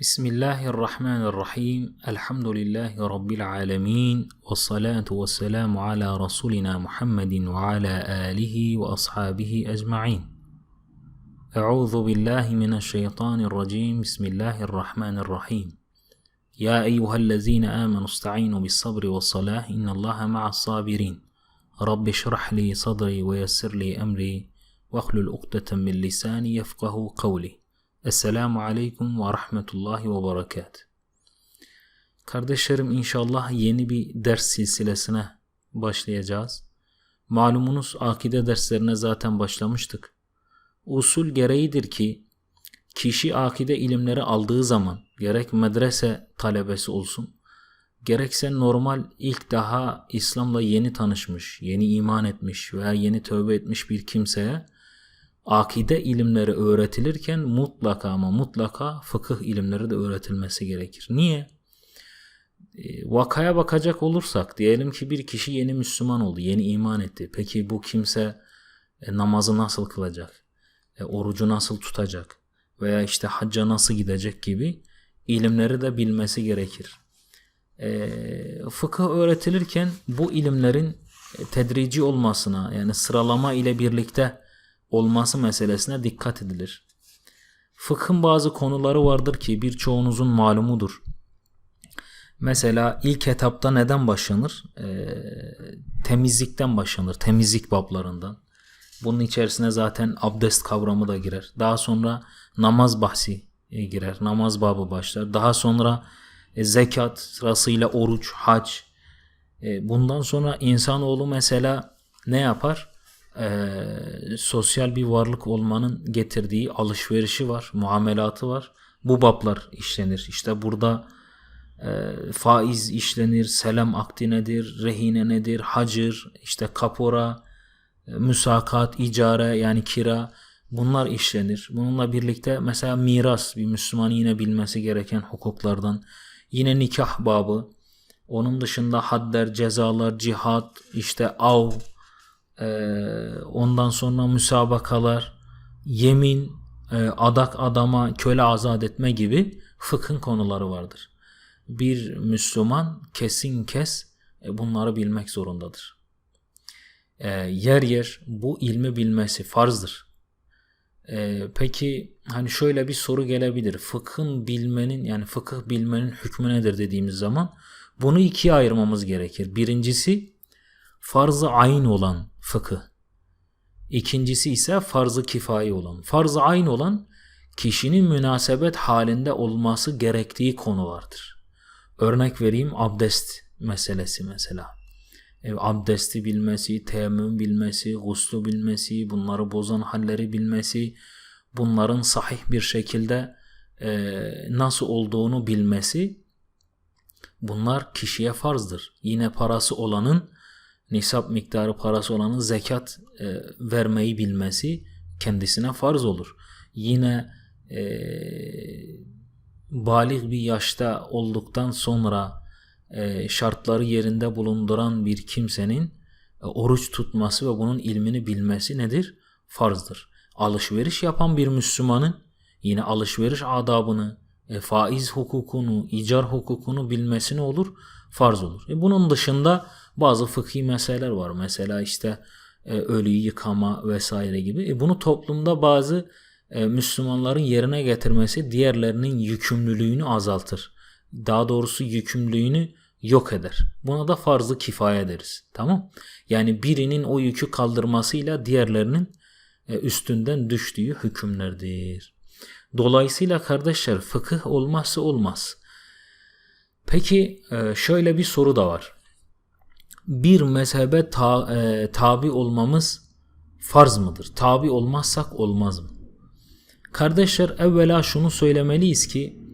بسم الله الرحمن الرحيم. الحمد لله رب العالمين والصلاة والسلام على رسولنا محمد وعلى آله وأصحابه أجمعين. أعوذ بالله من الشيطان الرجيم. بسم الله الرحمن الرحيم. يا أيها الذين آمنوا استعينوا بالصبر والصلاة إن الله مع الصابرين. رب اشرح لي صدري ويسر لي أمري واخلل عقدة من لساني يفقه قولي. Esselamu Aleyküm ve Rahmetullahi ve Berekat. Kardeşlerim inşallah yeni bir ders silsilesine başlayacağız. Malumunuz akide derslerine zaten başlamıştık. Usul gereğidir ki kişi akide ilimleri aldığı zaman gerek medrese talebesi olsun, gerekse normal ilk daha İslam'la yeni tanışmış, yeni iman etmiş veya yeni tövbe etmiş bir kimseye akide ilimleri öğretilirken mutlaka ama mutlaka fıkıh ilimleri de öğretilmesi gerekir. Niye? E, vakaya bakacak olursak diyelim ki bir kişi yeni Müslüman oldu, yeni iman etti. Peki bu kimse e, namazı nasıl kılacak? E, orucu nasıl tutacak? Veya işte hacca nasıl gidecek gibi ilimleri de bilmesi gerekir. E, fıkıh öğretilirken bu ilimlerin e, tedrici olmasına yani sıralama ile birlikte olması meselesine dikkat edilir. Fıkhın bazı konuları vardır ki birçoğunuzun malumudur. Mesela ilk etapta neden başlanır? Ee, temizlikten başlanır. Temizlik bablarından. Bunun içerisine zaten abdest kavramı da girer. Daha sonra namaz bahsi e, girer. Namaz babı başlar. Daha sonra e, zekat sırasıyla oruç, hac. E, bundan sonra insanoğlu mesela ne yapar? E, sosyal bir varlık olmanın getirdiği alışverişi var, muamelatı var. Bu bablar işlenir. İşte burada e, faiz işlenir, selam akdi nedir, rehine nedir, hacır, işte kapora, e, müsakat, icare yani kira bunlar işlenir. Bununla birlikte mesela miras bir Müslüman yine bilmesi gereken hukuklardan. Yine nikah babı. Onun dışında hadder, cezalar, cihat, işte av, ondan sonra müsabakalar, yemin, e, adak adama köle azat etme gibi fıkhın konuları vardır. Bir Müslüman kesin kes e, bunları bilmek zorundadır. E, yer yer bu ilmi bilmesi farzdır. E, peki hani şöyle bir soru gelebilir. Fıkhın bilmenin yani fıkıh bilmenin hükmü nedir dediğimiz zaman bunu ikiye ayırmamız gerekir. Birincisi farz-ı ayn olan fıkıh. İkincisi ise farz-ı kifayi olan. Farz-ı ayn olan kişinin münasebet halinde olması gerektiği konulardır. Örnek vereyim abdest meselesi mesela. E, abdesti bilmesi, teyemmüm bilmesi, guslu bilmesi, bunları bozan halleri bilmesi, bunların sahih bir şekilde e, nasıl olduğunu bilmesi bunlar kişiye farzdır. Yine parası olanın nisap miktarı parası olanın zekat e, vermeyi bilmesi kendisine farz olur. Yine e, balik bir yaşta olduktan sonra e, şartları yerinde bulunduran bir kimsenin e, oruç tutması ve bunun ilmini bilmesi nedir? Farzdır. Alışveriş yapan bir Müslümanın yine alışveriş adabını, e, faiz hukukunu, icar hukukunu bilmesi ne olur? Farz olur. E, bunun dışında bazı fıkhi meseleler var. Mesela işte e, ölüyü yıkama vesaire gibi. E, bunu toplumda bazı e, Müslümanların yerine getirmesi diğerlerinin yükümlülüğünü azaltır. Daha doğrusu yükümlülüğünü yok eder. Buna da farzı kifaye deriz. Tamam? Yani birinin o yükü kaldırmasıyla diğerlerinin e, üstünden düştüğü hükümlerdir. Dolayısıyla kardeşler fıkıh olmazsa olmaz. Peki e, şöyle bir soru da var bir mezhebe ta, e, tabi olmamız farz mıdır? Tabi olmazsak olmaz mı? Kardeşler evvela şunu söylemeliyiz ki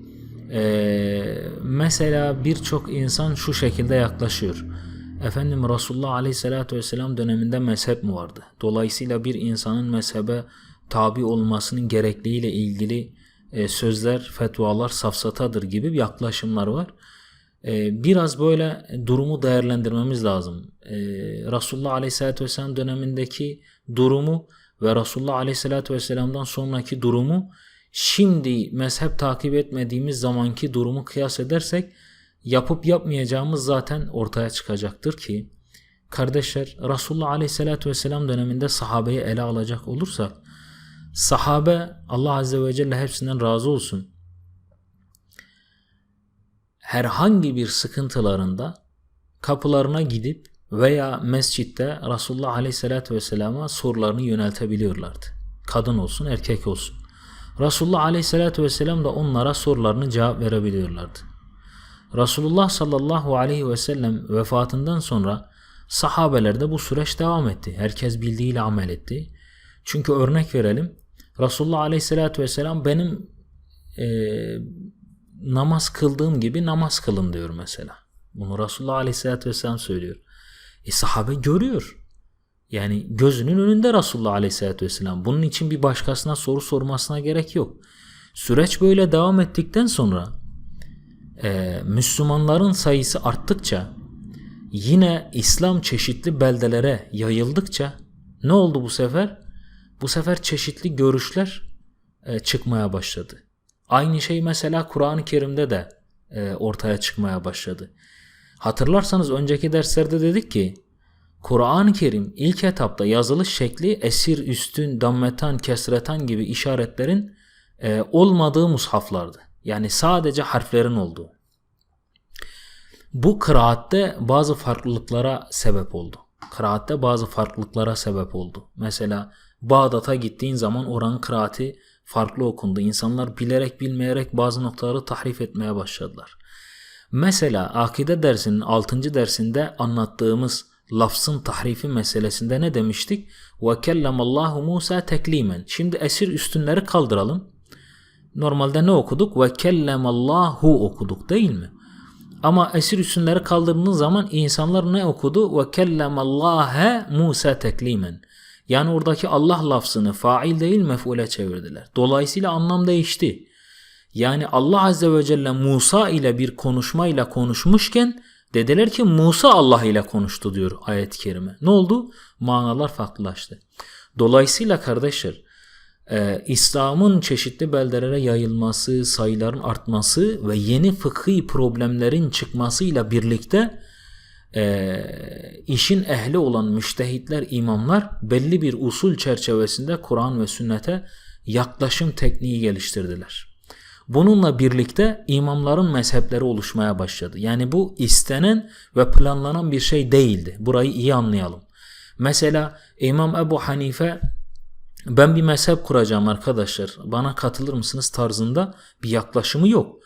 eee, mesela birçok insan şu şekilde yaklaşıyor. Efendim Resulullah Aleyhisselatü Vesselam döneminde mezhep mi vardı? Dolayısıyla bir insanın mezhebe tabi olmasının gerekliliğiyle ilgili e, sözler, fetvalar safsatadır gibi yaklaşımlar var. E, biraz böyle durumu değerlendirmemiz lazım. E, Resulullah Aleyhisselatü Vesselam dönemindeki durumu ve Resulullah Aleyhisselatü Vesselam'dan sonraki durumu şimdi mezhep takip etmediğimiz zamanki durumu kıyas edersek yapıp yapmayacağımız zaten ortaya çıkacaktır ki kardeşler Resulullah Aleyhisselatü Vesselam döneminde sahabeyi ele alacak olursak sahabe Allah Azze ve Celle hepsinden razı olsun herhangi bir sıkıntılarında kapılarına gidip veya mescitte Resulullah Aleyhisselatü Vesselam'a sorularını yöneltebiliyorlardı. Kadın olsun erkek olsun. Resulullah Aleyhisselatü Vesselam da onlara sorularını cevap verebiliyorlardı. Resulullah sallallahu aleyhi ve sellem vefatından sonra sahabelerde bu süreç devam etti. Herkes bildiğiyle amel etti. Çünkü örnek verelim. Resulullah aleyhissalatü vesselam benim e, namaz kıldığım gibi namaz kılın diyor mesela. Bunu Resulullah aleyhissalatü vesselam söylüyor. E sahabe görüyor. Yani gözünün önünde Resulullah aleyhissalatü vesselam. Bunun için bir başkasına soru sormasına gerek yok. Süreç böyle devam ettikten sonra e, Müslümanların sayısı arttıkça yine İslam çeşitli beldelere yayıldıkça ne oldu bu sefer? Bu sefer çeşitli görüşler e, çıkmaya başladı. Aynı şey mesela Kur'an-ı Kerim'de de e, ortaya çıkmaya başladı. Hatırlarsanız önceki derslerde dedik ki Kur'an-ı Kerim ilk etapta yazılış şekli esir, üstün, dammetan, kesretan gibi işaretlerin e, olmadığı mushaflardı. Yani sadece harflerin olduğu. Bu kıraatte bazı farklılıklara sebep oldu. Kıraatte bazı farklılıklara sebep oldu. Mesela Bağdat'a gittiğin zaman oranın kıraati farklı okundu. İnsanlar bilerek bilmeyerek bazı noktaları tahrif etmeye başladılar. Mesela akide dersinin 6. dersinde anlattığımız lafzın tahrifi meselesinde ne demiştik? Ve kellemallahu Musa teklimen. Şimdi esir üstünleri kaldıralım. Normalde ne okuduk? Ve kellemallahu okuduk değil mi? Ama esir üstünleri kaldırdığınız zaman insanlar ne okudu? Ve kellemallâhe Musa teklimen. Yani oradaki Allah lafzını fail değil mef'ule çevirdiler. Dolayısıyla anlam değişti. Yani Allah Azze ve Celle Musa ile bir konuşmayla konuşmuşken dediler ki Musa Allah ile konuştu diyor ayet-i kerime. Ne oldu? Manalar farklılaştı. Dolayısıyla kardeşler e, İslam'ın çeşitli beldelere yayılması, sayıların artması ve yeni fıkhi problemlerin çıkmasıyla birlikte e, işin ehli olan müştehitler, imamlar belli bir usul çerçevesinde Kur'an ve sünnete yaklaşım tekniği geliştirdiler. Bununla birlikte imamların mezhepleri oluşmaya başladı. Yani bu istenen ve planlanan bir şey değildi. Burayı iyi anlayalım. Mesela İmam Ebu Hanife ben bir mezhep kuracağım arkadaşlar bana katılır mısınız tarzında bir yaklaşımı yok.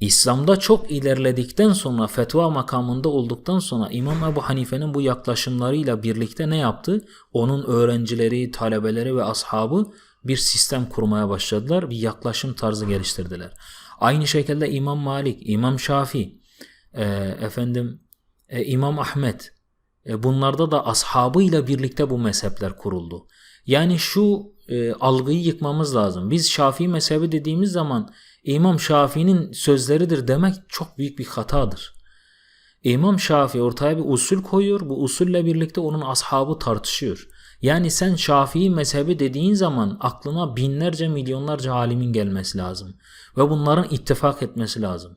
İslam'da çok ilerledikten sonra fetva makamında olduktan sonra İmam Ebu Hanife'nin bu yaklaşımlarıyla birlikte ne yaptı? Onun öğrencileri, talebeleri ve ashabı bir sistem kurmaya başladılar. Bir yaklaşım tarzı geliştirdiler. Aynı şekilde İmam Malik, İmam Şafi, e, efendim e, İmam Ahmet e, bunlarda da ashabıyla birlikte bu mezhepler kuruldu. Yani şu e, algıyı yıkmamız lazım. Biz Şafii mezhebi dediğimiz zaman İmam Şafii'nin sözleridir demek çok büyük bir hatadır. İmam Şafii ortaya bir usul koyuyor. Bu usulle birlikte onun ashabı tartışıyor. Yani sen Şafii mezhebi dediğin zaman aklına binlerce milyonlarca alimin gelmesi lazım. Ve bunların ittifak etmesi lazım.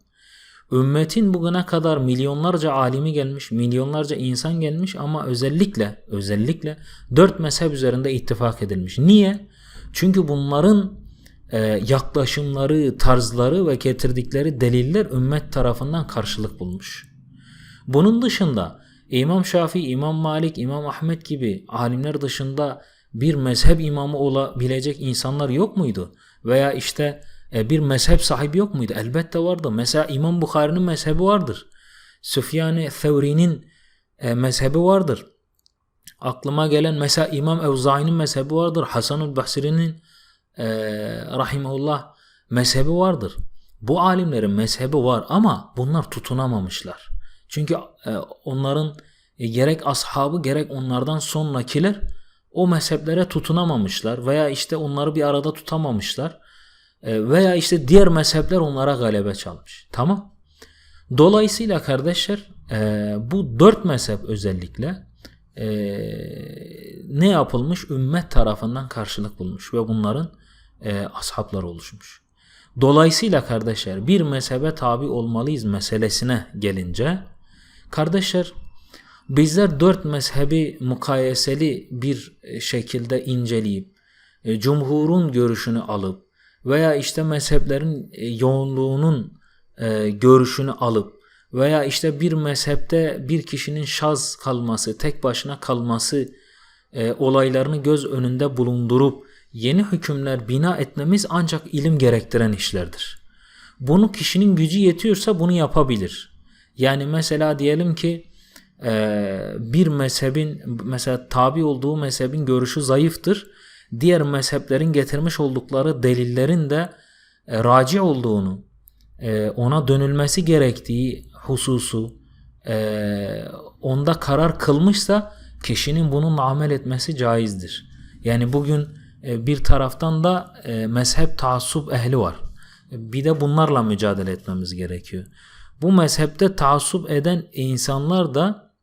Ümmetin bugüne kadar milyonlarca alimi gelmiş, milyonlarca insan gelmiş ama özellikle özellikle dört mezhep üzerinde ittifak edilmiş. Niye? Çünkü bunların yaklaşımları, tarzları ve getirdikleri deliller ümmet tarafından karşılık bulmuş. Bunun dışında İmam Şafii, İmam Malik, İmam Ahmet gibi alimler dışında bir mezhep imamı olabilecek insanlar yok muydu? Veya işte e, bir mezhep sahibi yok muydu? Elbette vardı. Mesela İmam Bukhari'nin mezhebi vardır. Süfyan-ı Thevri'nin e, mezhebi vardır. Aklıma gelen mesela İmam Evzai'nin mezhebi vardır. Hasan-ül Basri'nin e, rahimullah mezhebi vardır. Bu alimlerin mezhebi var ama bunlar tutunamamışlar. Çünkü e, onların e, gerek ashabı gerek onlardan sonrakiler o mezheplere tutunamamışlar veya işte onları bir arada tutamamışlar E, veya işte diğer mezhepler onlara galebe çalmış. Tamam. Dolayısıyla kardeşler e, bu dört mezhep özellikle e, ne yapılmış? Ümmet tarafından karşılık bulmuş ve bunların e, ashabları oluşmuş. Dolayısıyla kardeşler bir mezhebe tabi olmalıyız meselesine gelince kardeşler bizler dört mezhebi mukayeseli bir e, şekilde inceleyip e, cumhurun görüşünü alıp veya işte mezheplerin e, yoğunluğunun e, görüşünü alıp veya işte bir mezhepte bir kişinin şaz kalması, tek başına kalması e, olaylarını göz önünde bulundurup yeni hükümler bina etmemiz ancak ilim gerektiren işlerdir. Bunu kişinin gücü yetiyorsa bunu yapabilir. Yani mesela diyelim ki e, bir mezhebin mesela tabi olduğu mezhebin görüşü zayıftır. Diğer mezheplerin getirmiş oldukları delillerin de e, raci olduğunu, e, ona dönülmesi gerektiği hususu onda karar kılmışsa kişinin bununla amel etmesi caizdir. Yani bugün bir taraftan da e, mezhep taassup ehli var. Bir de bunlarla mücadele etmemiz gerekiyor. Bu mezhepte taassup eden insanlar da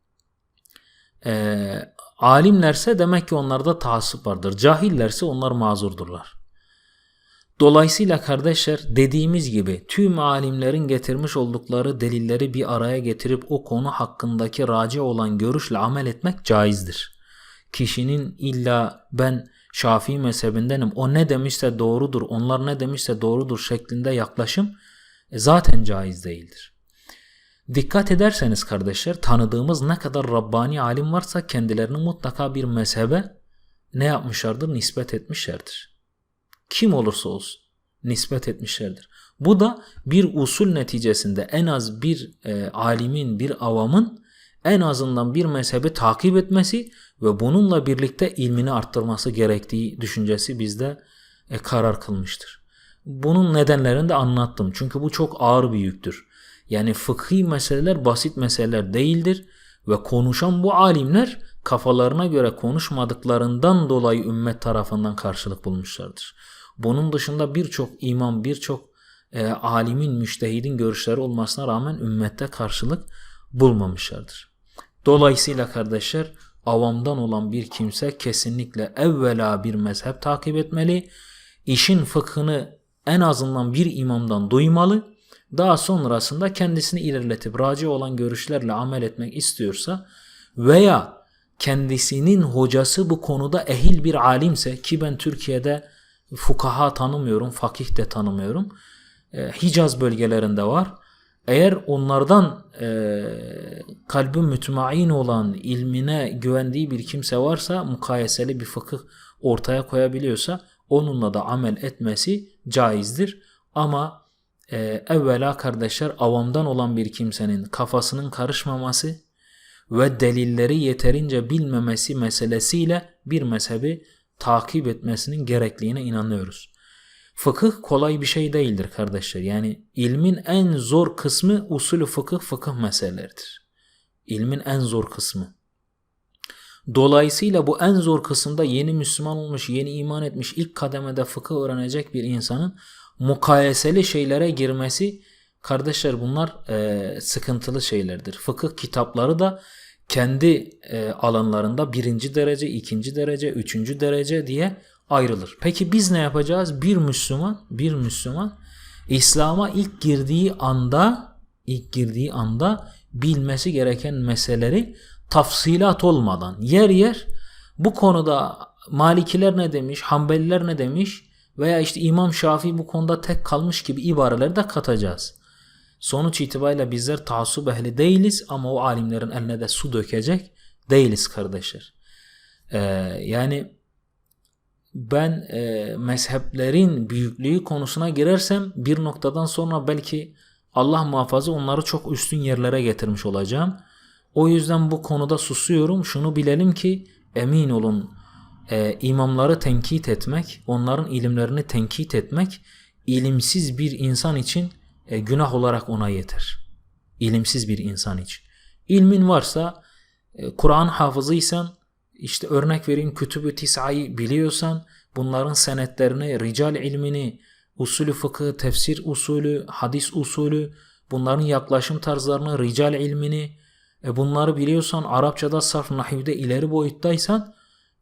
e, alimlerse demek ki onlarda taassup vardır. Cahillerse onlar mazurdurlar. Dolayısıyla kardeşler dediğimiz gibi tüm alimlerin getirmiş oldukları delilleri bir araya getirip o konu hakkındaki raci olan görüşle amel etmek caizdir. Kişinin illa ben Şafii mezhebindenim o ne demişse doğrudur onlar ne demişse doğrudur şeklinde yaklaşım e, zaten caiz değildir. Dikkat ederseniz kardeşler tanıdığımız ne kadar Rabbani alim varsa kendilerini mutlaka bir mezhebe ne yapmışlardır? Nispet etmişlerdir. Kim olursa olsun nispet etmişlerdir. Bu da bir usul neticesinde en az bir e, alimin, bir avamın en azından bir mezhebi takip etmesi ve bununla birlikte ilmini arttırması gerektiği düşüncesi bizde e, karar kılmıştır. Bunun nedenlerini de anlattım. Çünkü bu çok ağır bir yüktür. Yani fıkhi meseleler basit meseleler değildir ve konuşan bu alimler kafalarına göre konuşmadıklarından dolayı ümmet tarafından karşılık bulmuşlardır. Bunun dışında birçok imam, birçok e, alimin, müştehidin görüşleri olmasına rağmen ümmette karşılık bulmamışlardır. Dolayısıyla kardeşler avamdan olan bir kimse kesinlikle evvela bir mezhep takip etmeli. İşin fıkhını en azından bir imamdan duymalı. Daha sonrasında kendisini ilerletip raci olan görüşlerle amel etmek istiyorsa veya kendisinin hocası bu konuda ehil bir alimse ki ben Türkiye'de fukaha tanımıyorum, fakih de tanımıyorum. E, Hicaz bölgelerinde var. Eğer onlardan e, kalbi mütmain olan, ilmine güvendiği bir kimse varsa, mukayeseli bir fıkıh ortaya koyabiliyorsa onunla da amel etmesi caizdir. Ama e, evvela kardeşler avamdan olan bir kimsenin kafasının karışmaması ve delilleri yeterince bilmemesi meselesiyle bir mezhebi takip etmesinin gerekliliğine inanıyoruz. Fıkıh kolay bir şey değildir kardeşler. Yani ilmin en zor kısmı usulü fıkıh fıkıh meseleleridir. İlmin en zor kısmı. Dolayısıyla bu en zor kısımda yeni Müslüman olmuş, yeni iman etmiş, ilk kademede fıkıh öğrenecek bir insanın mukayeseli şeylere girmesi kardeşler bunlar e, sıkıntılı şeylerdir. Fıkıh kitapları da kendi e, alanlarında birinci derece, ikinci derece, üçüncü derece diye ayrılır. Peki biz ne yapacağız? Bir Müslüman, bir Müslüman İslam'a ilk girdiği anda, ilk girdiği anda bilmesi gereken meseleleri tafsilat olmadan yer yer bu konuda Malikiler ne demiş, Hanbeliler ne demiş veya işte İmam Şafii bu konuda tek kalmış gibi ibareleri de katacağız. Sonuç itibariyle bizler taasub ehli değiliz ama o alimlerin eline de su dökecek değiliz kardeşler. Ee, yani ben e, mezheplerin büyüklüğü konusuna girersem bir noktadan sonra belki Allah muhafaza onları çok üstün yerlere getirmiş olacağım. O yüzden bu konuda susuyorum. Şunu bilelim ki emin olun e, imamları tenkit etmek, onların ilimlerini tenkit etmek ilimsiz bir insan için e, günah olarak ona yeter. İlimsiz bir insan için. İlmin varsa, e, Kur'an hafızıysan, işte örnek vereyim kütüb-ü tis'ayı biliyorsan, bunların senetlerini, rical ilmini, usulü fıkıh, tefsir usulü, hadis usulü, bunların yaklaşım tarzlarını, rical ilmini, e bunları biliyorsan, Arapçada sarf nahivde ileri boyuttaysan,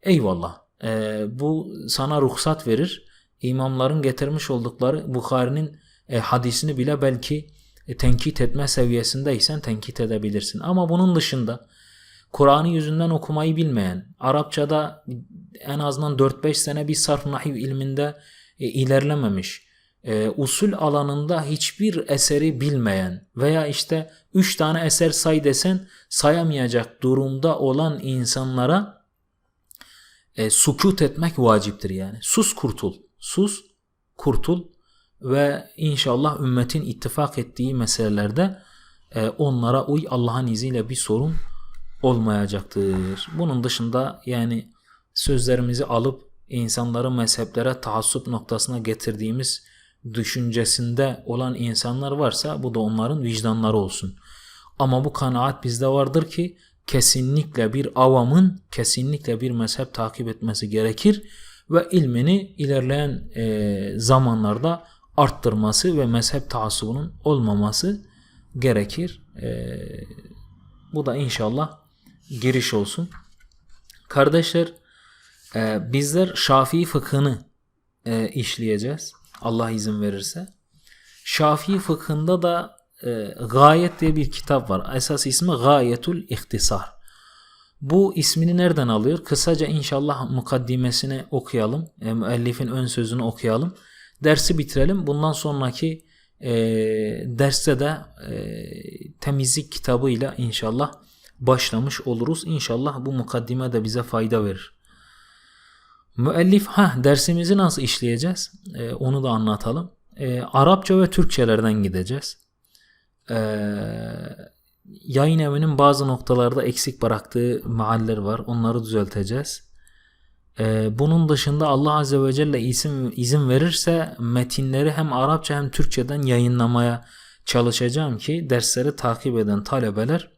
eyvallah. E, bu sana ruhsat verir. İmamların getirmiş oldukları Bukhari'nin e, hadisini bile belki e, tenkit etme seviyesindeysen tenkit edebilirsin. Ama bunun dışında Kur'an'ı yüzünden okumayı bilmeyen, Arapçada en azından 4-5 sene bir sarf nahiv ilminde e, ilerlememiş, e, usul alanında hiçbir eseri bilmeyen veya işte 3 tane eser say desen sayamayacak durumda olan insanlara e, sukut etmek vaciptir yani. Sus kurtul. Sus kurtul ve inşallah ümmetin ittifak ettiği meselelerde e, onlara uy Allah'ın izniyle bir sorun olmayacaktır. Bunun dışında yani sözlerimizi alıp insanları mezheplere taassup noktasına getirdiğimiz düşüncesinde olan insanlar varsa bu da onların vicdanları olsun. Ama bu kanaat bizde vardır ki kesinlikle bir avamın kesinlikle bir mezhep takip etmesi gerekir ve ilmini ilerleyen e, zamanlarda arttırması ve mezhep taassubunun olmaması gerekir. E, bu da inşallah giriş olsun. Kardeşler e, bizler Şafii fıkhını e, işleyeceğiz. Allah izin verirse. Şafii fıkhında da e, Gayet diye bir kitap var. Esas ismi Gayetul İhtisar. Bu ismini nereden alıyor? Kısaca inşallah mukaddimesini okuyalım. E, müellifin ön sözünü okuyalım. Dersi bitirelim. Bundan sonraki e, derste de e, temizlik kitabıyla inşallah başlamış oluruz. İnşallah bu mukaddime de bize fayda verir. Müellif ha dersimizi nasıl işleyeceğiz? E, onu da anlatalım. E, Arapça ve Türkçelerden gideceğiz. E, yayın evinin bazı noktalarda eksik bıraktığı mealler var. Onları düzelteceğiz. E, bunun dışında Allah Azze ve Celle izin, izin verirse metinleri hem Arapça hem Türkçeden yayınlamaya çalışacağım ki dersleri takip eden talebeler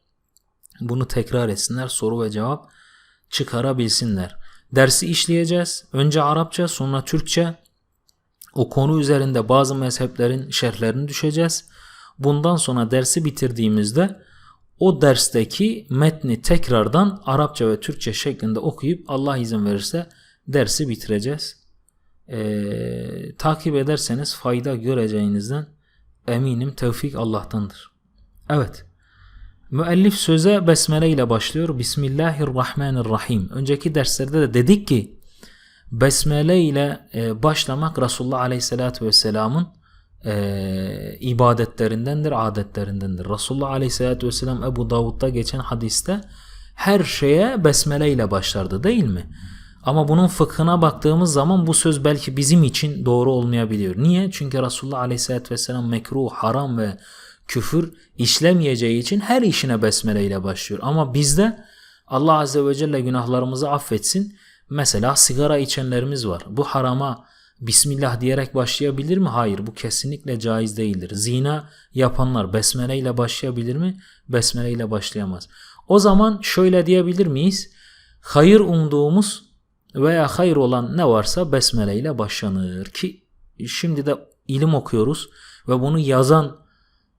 bunu tekrar etsinler, soru ve cevap çıkarabilsinler. Dersi işleyeceğiz. Önce Arapça, sonra Türkçe. O konu üzerinde bazı mezheplerin şerhlerini düşeceğiz. Bundan sonra dersi bitirdiğimizde o dersteki metni tekrardan Arapça ve Türkçe şeklinde okuyup Allah izin verirse dersi bitireceğiz. Ee, takip ederseniz fayda göreceğinizden eminim tevfik Allah'tandır. Evet. Müellif söze besmele ile başlıyor. Bismillahirrahmanirrahim. Önceki derslerde de dedik ki besmele ile e, başlamak Resulullah Aleyhisselatü Vesselam'ın e, ibadetlerindendir, adetlerindendir. Resulullah Aleyhisselatü Vesselam Ebu Davud'da geçen hadiste her şeye besmele ile başlardı değil mi? Ama bunun fıkhına baktığımız zaman bu söz belki bizim için doğru olmayabiliyor. Niye? Çünkü Resulullah Aleyhisselatü Vesselam mekruh, haram ve küfür işlemeyeceği için her işine besmele ile başlıyor. Ama bizde Allah Azze ve Celle günahlarımızı affetsin. Mesela sigara içenlerimiz var. Bu harama Bismillah diyerek başlayabilir mi? Hayır bu kesinlikle caiz değildir. Zina yapanlar besmele ile başlayabilir mi? Besmele ile başlayamaz. O zaman şöyle diyebilir miyiz? Hayır umduğumuz veya hayır olan ne varsa besmele ile başlanır ki şimdi de ilim okuyoruz ve bunu yazan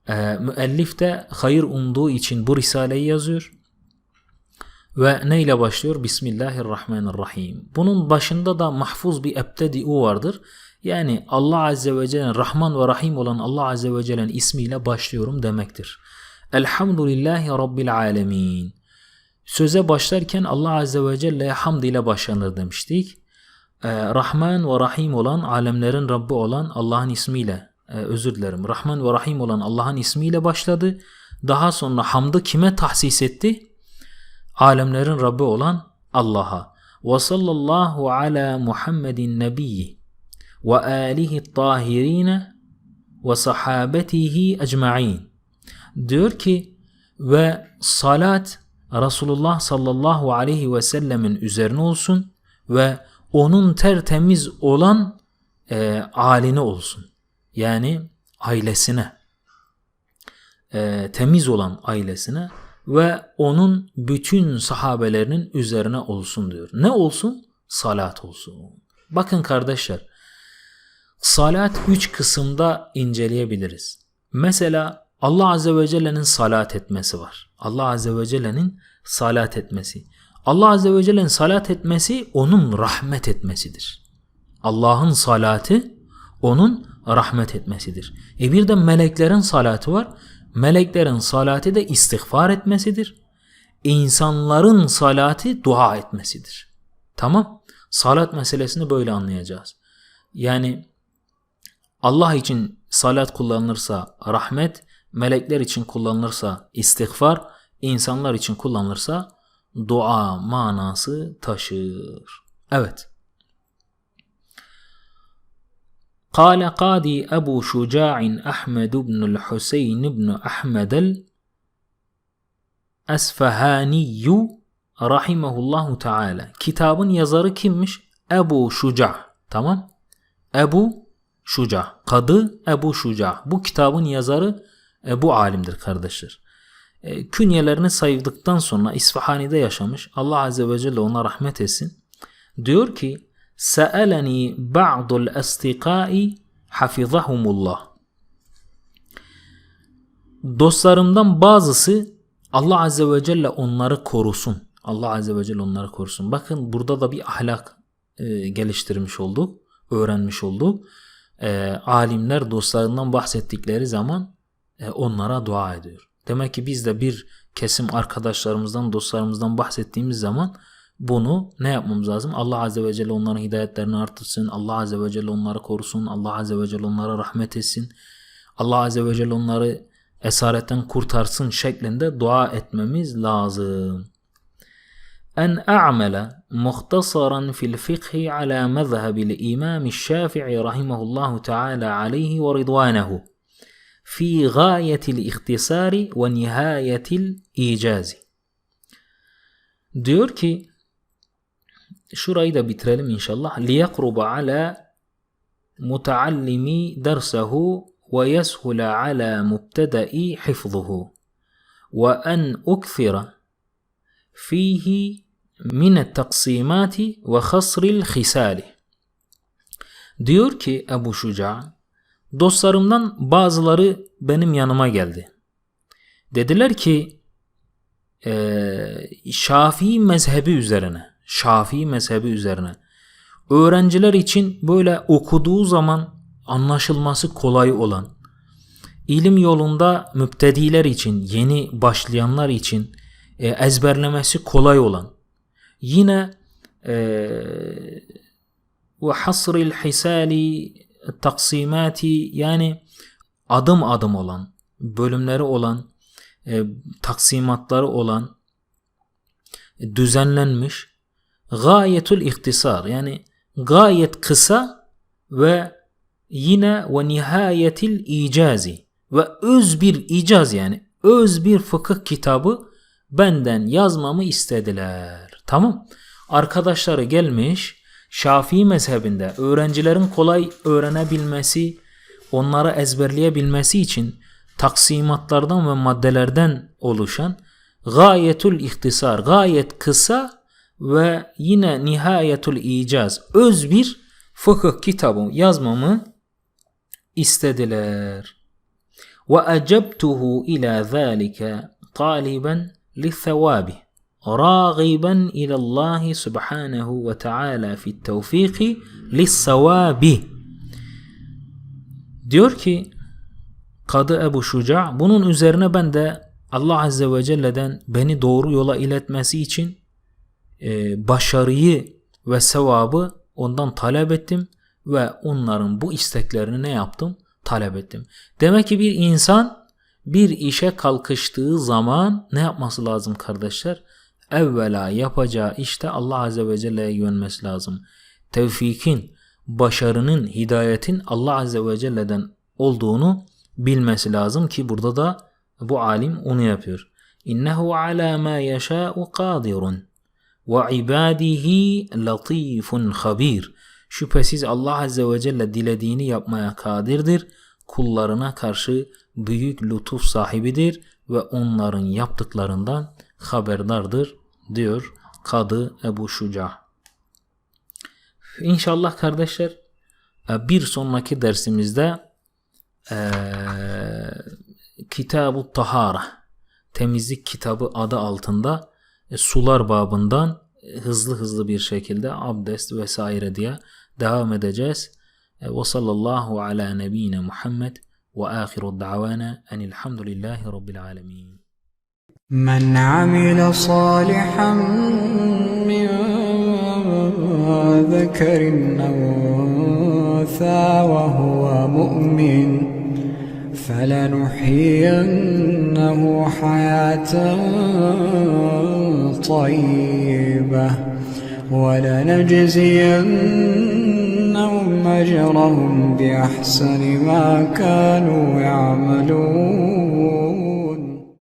e, müellif de hayır umduğu için bu risaleyi yazıyor. Ve ne ile başlıyor? Bismillahirrahmanirrahim. Bunun başında da mahfuz bir ebtedi'u vardır. Yani Allah Azze ve Celle'nin Rahman ve Rahim olan Allah Azze ve Celle'nin ismiyle başlıyorum demektir. Elhamdülillahi Rabbil Alemin. Söze başlarken Allah Azze ve Celle'ye hamd ile başlanır demiştik. Ee, Rahman ve Rahim olan, alemlerin Rabbi olan Allah'ın ismiyle, e, özür dilerim, Rahman ve Rahim olan Allah'ın ismiyle başladı. Daha sonra hamdı kime tahsis etti? alemlerin Rabbi olan Allah'a. Ve sallallahu ala Muhammedin nebiyyi ve alihi tahirine ve sahabetihi ecma'in. Diyor ki ve salat Resulullah sallallahu aleyhi ve sellemin üzerine olsun ve onun tertemiz olan e, aline olsun. Yani ailesine. E, temiz olan ailesine ve onun bütün sahabelerinin üzerine olsun diyor. Ne olsun? Salat olsun. Bakın kardeşler, salat üç kısımda inceleyebiliriz. Mesela Allah Azze ve Celle'nin salat etmesi var. Allah Azze ve Celle'nin salat etmesi. Allah Azze ve Celle'nin salat etmesi onun rahmet etmesidir. Allah'ın salatı onun rahmet etmesidir. E bir de meleklerin salatı var. Meleklerin salatı da istiğfar etmesidir. İnsanların salatı dua etmesidir. Tamam? Salat meselesini böyle anlayacağız. Yani Allah için salat kullanılırsa rahmet, melekler için kullanılırsa istiğfar, insanlar için kullanılırsa dua manası taşır. Evet. قال قاضي أبو شجاع أحمد بن الحسين بن أحمد الأسفهاني rahimehullahu teala. Kitabın yazarı kimmiş? Ebu Şuca. Tamam? Ebu Şuca. Kadı Ebu Şuca. Bu kitabın yazarı e, bu alimdir kardeşler. E, künyelerini saydıktan sonra İsfahani'de yaşamış. Allah Azze ve Celle ona rahmet etsin. Diyor ki Sa'alani ba'dul estiqai hafizahumullah. Dostlarımdan bazısı Allah Azze ve Celle onları korusun. Allah Azze ve Celle onları korusun. Bakın burada da bir ahlak e, geliştirmiş olduk. Öğrenmiş olduk. E, alimler dostlarından bahsettikleri zaman e, onlara dua ediyor. Demek ki biz de bir kesim arkadaşlarımızdan, dostlarımızdan bahsettiğimiz zaman bunu ne yapmamız lazım? Allah Azze ve Celle onların hidayetlerini artırsın. Allah Azze ve Celle onları korusun. Allah Azze ve Celle onlara rahmet etsin. Allah Azze ve Celle onları esaretten kurtarsın şeklinde dua etmemiz lazım. En a'mele muhtasaran fil fikhi ala mezhebil imam şafi'i rahimahullahu teala aleyhi ve ridvanehu fi gayetil ihtisari ve nihayetil icazi. Diyor ki şurayı da bitirelim inşallah. dersehu ve yeshula ala mubtada'i hifzuhu ve en ukthira fihi min taksimati ve hasril hisali diyor ki Ebu Şuca dostlarımdan bazıları benim yanıma geldi. Dediler ki e, Şafii mezhebi üzerine Şafii mezhebi üzerine. Öğrenciler için böyle okuduğu zaman anlaşılması kolay olan ilim yolunda müptediler için yeni başlayanlar için e, ezberlemesi kolay olan yine e, ve hasril hisali taksimati yani adım adım olan bölümleri olan e, taksimatları olan düzenlenmiş gayetul ihtisar yani gayet kısa ve yine ve nihayetil icazi ve öz bir icaz yani öz bir fıkıh kitabı benden yazmamı istediler. Tamam. Arkadaşları gelmiş Şafii mezhebinde öğrencilerin kolay öğrenebilmesi, onları ezberleyebilmesi için taksimatlardan ve maddelerden oluşan gayetul ihtisar, gayet kısa ve yine Nihayetul İcaz öz bir fıkıh kitabı yazmamı istediler. Ve acabtuhu ila zalike taliben li thawabi ragiben ila Allah subhanahu ve taala fi tevfiki li savabi. Diyor ki Kadı Ebu Şuca bunun üzerine ben de Allah Azze ve Celle'den beni doğru yola iletmesi için e, başarıyı ve sevabı ondan talep ettim ve onların bu isteklerini ne yaptım? Talep ettim. Demek ki bir insan bir işe kalkıştığı zaman ne yapması lazım kardeşler? Evvela yapacağı işte Allah Azze ve Celle'ye güvenmesi lazım. Tevfikin, başarının, hidayetin Allah Azze ve Celle'den olduğunu bilmesi lazım ki burada da bu alim onu yapıyor. İnnehu ala ma yeşâ'u qadirun ve ibadihi latifun habir. Şüphesiz Allah Azze ve Celle dilediğini yapmaya kadirdir. Kullarına karşı büyük lütuf sahibidir ve onların yaptıklarından haberdardır diyor Kadı Ebu Şuca. İnşallah kardeşler e, bir sonraki dersimizde eee Kitab-ı Tahara temizlik kitabı adı altında e, sular babından e, hızlı hızlı bir şekilde abdest vesaire diye devam edeceğiz. E, ve sallallahu ala nebiyyina Muhammed ve ahiru davana enilhamdülillahi rabbil alemin. من عمل صالحا من ذكر أو أنثى وهو مؤمن فلنحيينه حياة طيبة ولنجزينهم أجرهم بأحسن ما كانوا يعملون